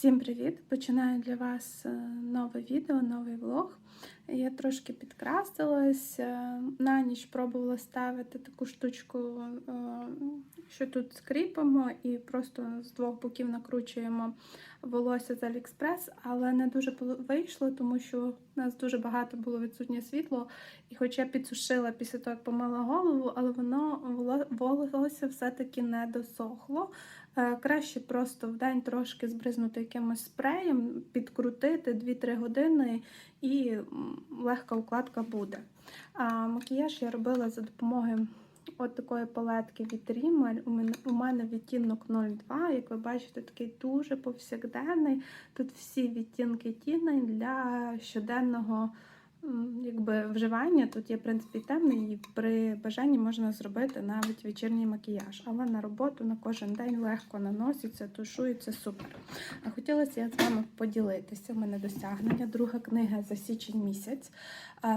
Всім привіт! Починаю для вас е, нове відео, новий влог. Я трошки підкрасилась, е, на ніч пробувала ставити таку штучку, е, що тут скріпимо, і просто з двох боків накручуємо волосся з Аліекспрес, але не дуже вийшло, тому що у нас дуже багато було відсутнє світло. І хоч я підсушила після того, як помила голову, але воно волосся все-таки не досохло. Е, краще просто в день трошки збризнути якимось спреєм, підкрутити 2-3 години і легка укладка буде. А Макіяж я робила за допомогою от такої палетки від Rimmel. У мене, відтінок 02, як ви бачите, такий дуже повсякденний. Тут всі відтінки тіней для щоденного якби вживання тут є в принципі темний, і при бажанні можна зробити навіть вечірній макіяж, але на роботу на кожен день легко наноситься, тушується супер. А хотілося я з вами поділитися. У мене досягнення. Друга книга за січень місяць.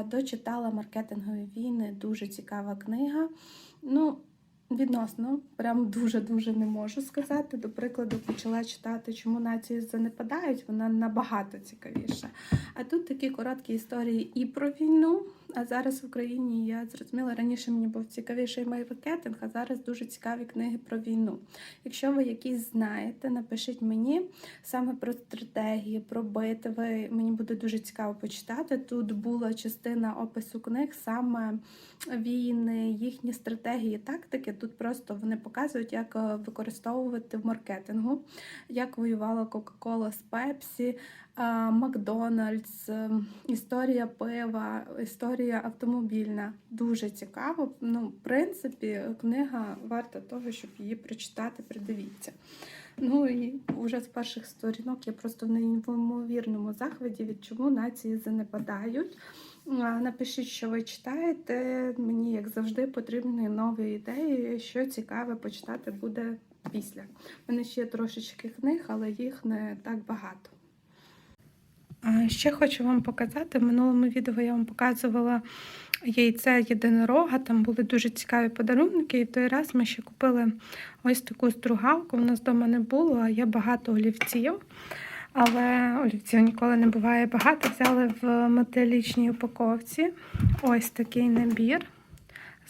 Дочитала маркетингові війни, дуже цікава книга. Ну, Відносно, прям дуже-дуже не можу сказати. До прикладу, почала читати, чому нації занепадають, вона набагато цікавіша. А тут такі короткі історії і про війну. А зараз в Україні я зрозуміла, раніше мені був цікавіший маркетинг, а зараз дуже цікаві книги про війну. Якщо ви якісь знаєте, напишіть мені саме про стратегії, про битви. Мені буде дуже цікаво почитати. Тут була частина опису книг, саме війни, їхні стратегії, тактики. Тут просто вони показують, як е, використовувати в маркетингу, як воювала Кока-Кола з Пепсі. Макдональдс, ем, історія пива, історія автомобільна. Дуже цікаво. Ну, в принципі, книга варта того, щоб її прочитати, придивіться. Ну і вже з перших сторінок я просто в неймовірному захваті, від чому нації занепадають. Напишіть, що ви читаєте. Мені, як завжди, потрібні нові ідеї, що цікаве почитати буде після. У мене ще трошечки книг, але їх не так багато. Ще хочу вам показати, в минулому відео я вам показувала яйце єдинорога, там були дуже цікаві подарунки. І в той раз ми ще купили ось таку стругалку. У нас вдома не було, а є багато олівців. Але олівців ніколи не буває багато. Взяли в металічній упаковці ось такий набір.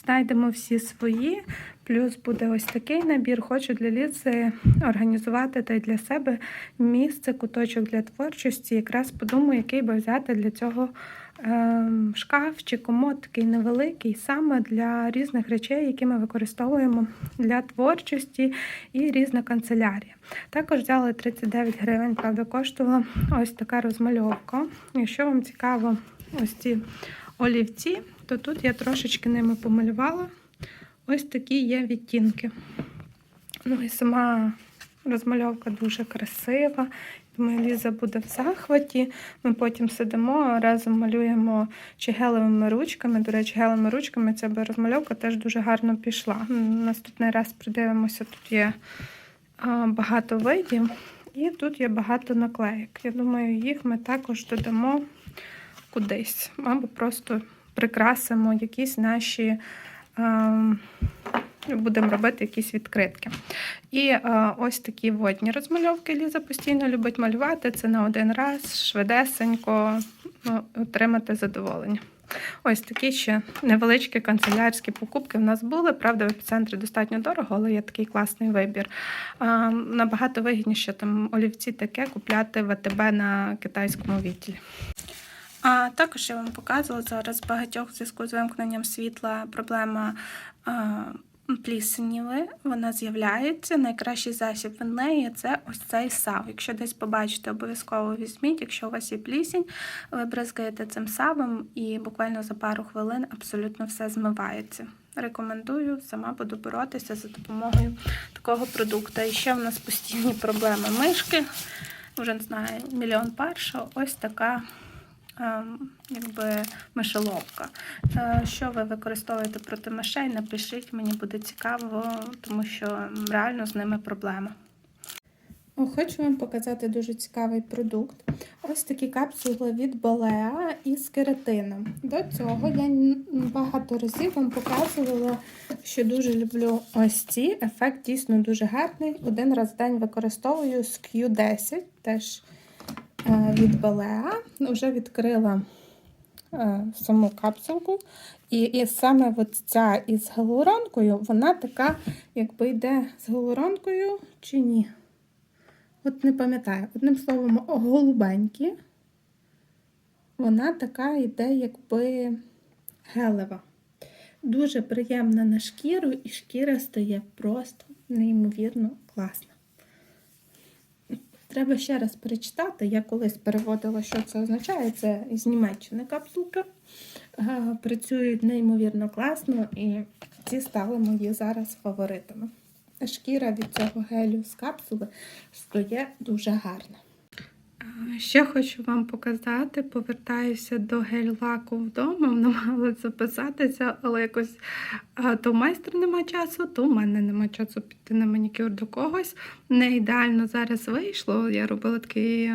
Знайдемо всі свої. Плюс буде ось такий набір. Хочу для Лізи організувати та й для себе місце, куточок для творчості. Якраз подумаю, який би взяти для цього ем, шкаф чи комод такий невеликий, саме для різних речей, які ми використовуємо для творчості і різна канцелярія. Також взяли 39 гривень, правда, коштувала ось така розмальовка. Якщо вам цікаво ось ці олівці, то тут я трошечки ними помалювала. Ось такі є відтінки. Ну і сама розмальовка дуже красива. Думаю, Ліза буде в захваті. Ми потім сидимо, разом малюємо чи гелевими ручками. До речі, гелевими ручками ця розмальовка теж дуже гарно пішла. Наступний раз придивимося, тут є багато видів, і тут є багато наклеїк. Я думаю, їх ми також додамо кудись, або просто прикрасимо якісь наші. Ем, будемо робити якісь відкритки. І е, ось такі водні розмальовки Ліза постійно любить малювати. Це на один раз, швидесенько ну, отримати задоволення. Ось такі ще невеличкі канцелярські покупки в нас були. Правда, в епіцентрі достатньо дорого, але є такий класний вибір. А, Набагато вигідніше там олівці таке купляти в АТБ на китайському відділі. А також я вам показувала зараз багатьох в зв'язку з вимкненням світла проблема а, плісеніви. Вона з'являється. Найкращий засіб від неї це ось цей сав. Якщо десь побачите, обов'язково візьміть. Якщо у вас є плісінь, ви бризгаєте цим савом і буквально за пару хвилин абсолютно все змивається. Рекомендую, сама буду боротися за допомогою такого продукту. І ще в нас постійні проблеми мишки. Вже не знаю, мільйон перша. Ось така. Ем, якби мишеловка. Е, що ви використовуєте проти мишей, напишіть, мені буде цікаво, тому що реально з ними проблема. Хочу вам показати дуже цікавий продукт. Ось такі капсули від Балеа із кератином. До цього я багато разів вам показувала, що дуже люблю ось ці. Ефект дійсно дуже гарний. Один раз в день використовую з Q10, теж від Балеа. Вже відкрила е, саму капсулку. І, і саме от ця із гіалуронкою, вона така, якби йде з гіалуронкою чи ні. От не пам'ятаю, одним словом, голубенькі. Вона така йде, якби гелева. Дуже приємна на шкіру, і шкіра стає просто неймовірно класна. Треба ще раз перечитати. Я колись переводила, що це означає. Це з Німеччини капсулка. Е, Працюють неймовірно класно, і ці стали мої зараз фаворитами. Шкіра від цього гелю з капсули стає дуже гарна. Ще хочу вам показати, повертаюся до гель-лаку вдома, намагалася записатися, але якось то в майстра нема часу, то в мене нема часу піти на манікюр до когось. Не ідеально зараз вийшло. Я робила такі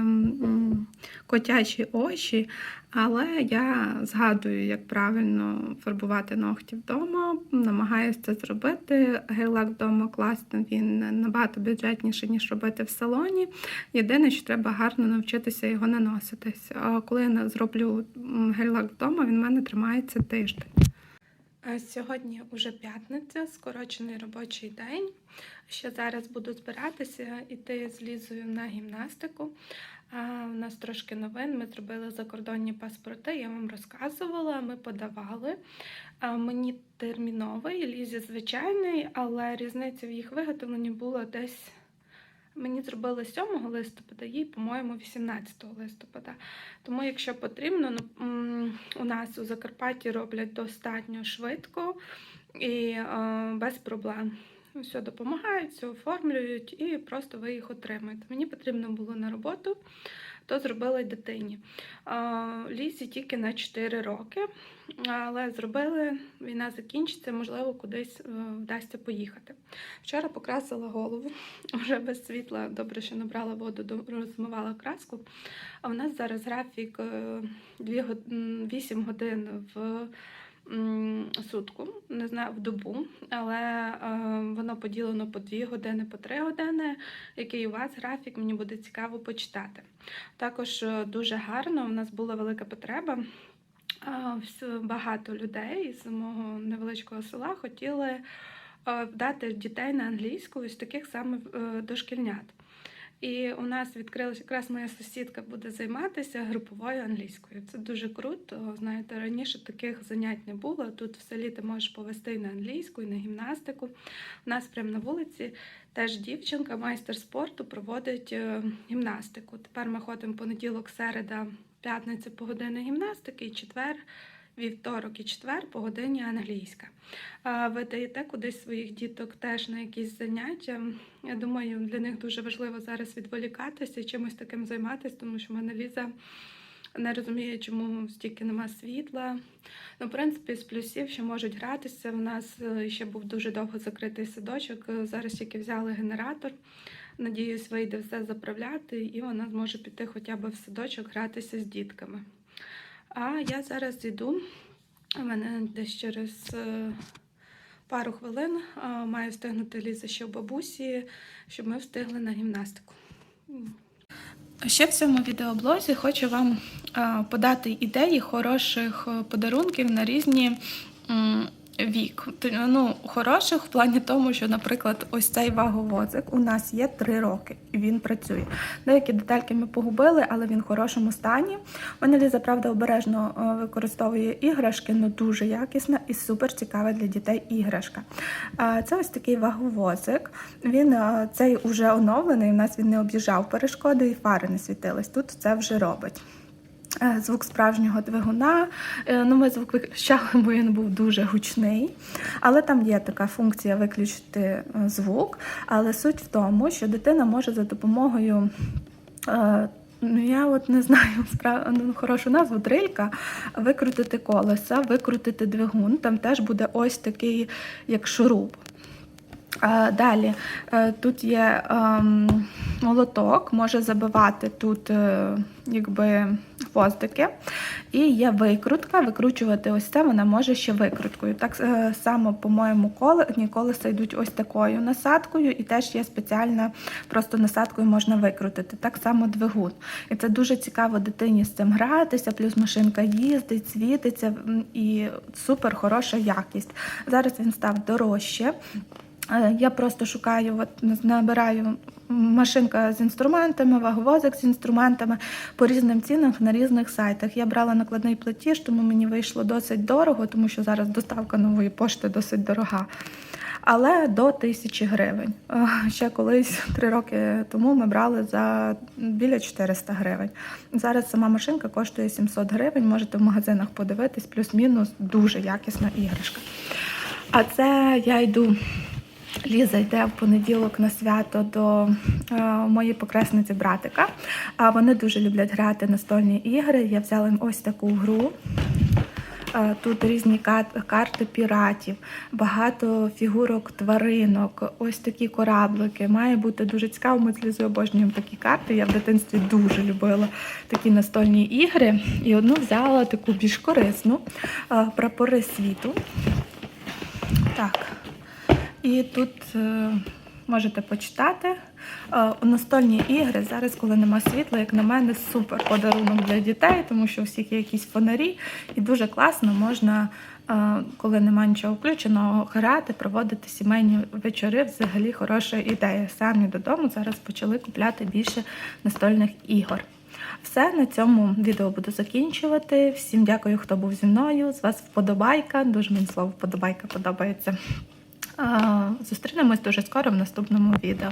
котячі очі, але я згадую, як правильно фарбувати ногті вдома. Намагаюся це зробити. Гель-лак вдома класний, він набагато бюджетніший, ніж робити в салоні. Єдине, що треба гарно навчитися його наноситись. А коли я зроблю гель-лак вдома, він в мене тримається тиждень. Сьогодні вже п'ятниця, скорочений робочий день. Ще зараз буду збиратися іти з Лізою на гімнастику. А, у нас трошки новин. Ми зробили закордонні паспорти. Я вам розказувала, ми подавали. А, мені терміновий, Лізі звичайний, але різниця в їх виготовленні була десь. Мені зробили 7 листопада, їй, по-моєму, 18 листопада. Тому, якщо потрібно, ну, у нас у Закарпатті роблять достатньо швидко і е, без проблем. Все допомагають, все оформлюють і просто ви їх отримаєте. Мені потрібно було на роботу, то зробила дитині. Е, Лізі тільки на 4 роки, але зробили, війна закінчиться, можливо, кудись е, вдасться поїхати. Вчора покрасила голову, вже без світла, добре, що набрала воду, розмивала краску. А в нас зараз графік 2 8 годин в сутку, не знаю, в добу, але е, воно поділено по 2 години, по 3 години. Який у вас графік, мені буде цікаво почитати. Також е, дуже гарно, у нас була велика потреба. А, Багато людей з мого невеличкого села хотіли е, дати дітей на англійську із таких саме е, дошкільнят. І у нас відкрилась якраз моя сусідка буде займатися груповою англійською. Це дуже круто. Знаєте, раніше таких занять не було. Тут в селі ти можеш повести на англійську, і на гімнастику. У нас прямо на вулиці теж дівчинка, майстер спорту, проводить е, гімнастику. Тепер ми ходимо понеділок, середа, п'ятниця по годині гімнастики, і четвер. Вівторок і четвер по годині англійська. Ви даєте кудись своїх діток теж на якісь заняття. Я думаю, для них дуже важливо зараз відволікатися і чимось таким займатися, тому що в мене Ліза не розуміє, чому стільки нема світла. Ну, в принципі, з плюсів, що можуть гратися. У нас е, ще був дуже довго закритий садочок. е, Зараз тільки взяли генератор. Надіюсь, вийде все заправляти, і вона зможе піти хоча б в садочок гратися з дітками. А я зараз йду. У мене десь через е, пару хвилин має маю встигнути Ліза ще в бабусі, щоб ми встигли на гімнастику. Ще в цьому відеоблозі хочу вам е, подати ідеї хороших е, подарунків на різні вік. Ну, хороших в плані тому, що, наприклад, ось цей ваговозик у нас є 3 роки і він працює. Деякі детальки ми погубили, але він в хорошому стані. Мене Ліза, правда, обережно е, використовує іграшки, але дуже якісна і супер цікава для дітей іграшка. Це ось такий ваговозик. Він е, цей уже оновлений. У нас він не об'їжджав перешкоди і фари не світились. Тут це вже робить. Е, Звук справжнього двигуна. Е, Ну, ми звук виключали, бо він був дуже гучний. Але там є така функція виключити е, звук. Але суть в тому, що дитина може за допомогою. Ну, я от не знаю справ... ну, хорошу назву дрилька, викрутити колеса, викрутити двигун. Там теж буде ось такий, як шуруп. Далі е, тут є ем, молоток, може забивати тут е, якби хвостики. І є викрутка. Викручувати ось це вона може ще викруткою. Так е, само, по-моєму, колеса йдуть ось такою насадкою, і теж є спеціальна просто насадкою можна викрутити. Так само двигун. І це дуже цікаво дитині з цим гратися, плюс машинка їздить, світиться і супер хороша якість. Зараз він став дорожче. Е, Я просто шукаю, от набираю машинка з інструментами, ваговозик з інструментами по різним цінам на різних сайтах. Я брала накладний платіж, тому мені вийшло досить дорого, тому що зараз доставка нової пошти досить дорога. Але до тисячі гривень. Е, Ще колись три роки тому ми брали за біля 400 гривень. Зараз сама машинка коштує 700 гривень. Можете в магазинах подивитись, плюс-мінус дуже якісна іграшка. А це я йду. Ліза йде в понеділок на свято до е, моєї покресниці братика. А вони дуже люблять грати настольні ігри. Я взяла їм ось таку гру. Е, Тут різні карти піратів, багато фігурок тваринок, ось такі кораблики. Має бути дуже цікаво. Ми з Лізою обожнюємо такі карти. Я в дитинстві дуже любила такі настольні ігри. І одну взяла таку більш корисну е, прапори світу. Так. І тут е, можете почитати. Е, настольні ігри зараз, коли нема світла, як на мене, супер подарунок для дітей, тому що у всіх є якісь фонарі, і дуже класно можна, е, коли нема нічого включеного, грати, проводити сімейні вечори. Взагалі хороша ідея. Самі додому зараз почали купляти більше настольних ігор. Все на цьому відео буду закінчувати. Всім дякую, хто був зі мною. З вас вподобайка. Дуже мені слово вподобайка подобається. Зустрінемось дуже скоро в наступному відео.